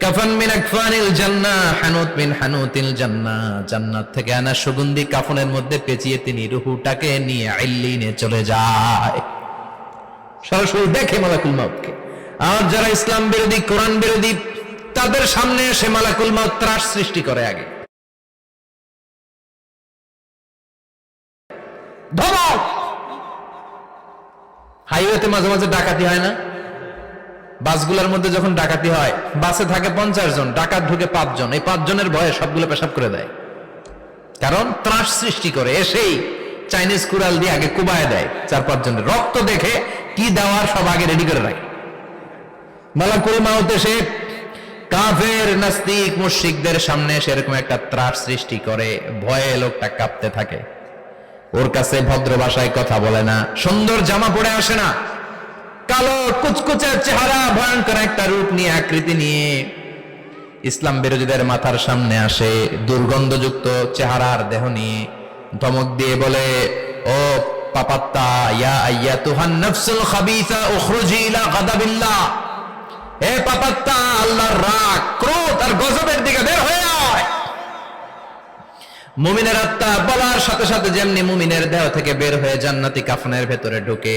কাফান মিন আকফানিল জান্নাহ হানুত মিন হানুতিল জান্নাহ জান্নাত থেকে আনা সুগন্ধি কাফনের মধ্যে পেঁচিয়ে তিনি রুহুটাকে নিয়ে আইল্লিনে চলে যায়। সরাসরি দেখে মালাকুল মাউতকে। আর যারা ইসলাম বিরোধী, কোরআন বিরোধী, তাদের সামনে এসে মালাকুল মাউত ত্রাস সৃষ্টি করে আগে। হাইওয়েতে মাঝে মাঝে ডাকাতি হয় না? বাসগুলোর মধ্যে যখন ডাকাতি হয়, বাসে থাকে পঞ্চাশ জন, ডাকাত ঢুকে পাঁচজন। এই পাঁচজনের ভয়ে সবগুলো পেশাব করে দেয়। কারণ ত্রাস সৃষ্টি করে, এসেই চাইনিজ কুড়াল দিয়ে আগে কুবায় দেয় চার পাঁচ জনের রক্ত দেখে কি দেওয়ার সব আগে রেডি করে রাখে। কাফের, নাস্তিক, মুশরিকদের সামনে সেরকম একটা ত্রাস সৃষ্টি করে, ভয়ে লোকটা কাঁপতে থাকে। ওর কাছে ভদ্র ভাষায় কথা বলে না, সুন্দর জামা পরে আসে না। কালো কুচকুচে চেহারা, ভয়ঙ্কর একটা রূপ নিয়ে আকৃতি নিয়ে ইসলাম বিরোধীদের মাথার সামনে আসে দুর্গন্ধযুক্ত চেহারার দেহ নিয়ে। ধমক দিয়ে বলে, ও গজবের দিকে হয়ে মুমিনের আত্মা বলার সাথে সাথে যেমনি মুমিনের দেহ থেকে বের হয়ে জান্নাতি কাফনের ভেতরে ঢুকে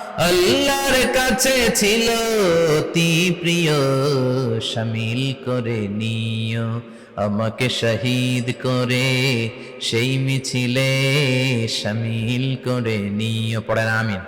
আল্লাহর কাছে ছিল অতি প্রিয় শামিল করে নিও, আমাকে শহীদ করে সেই মিছিলে শামিল করে নিও। পড়েন, আমিন।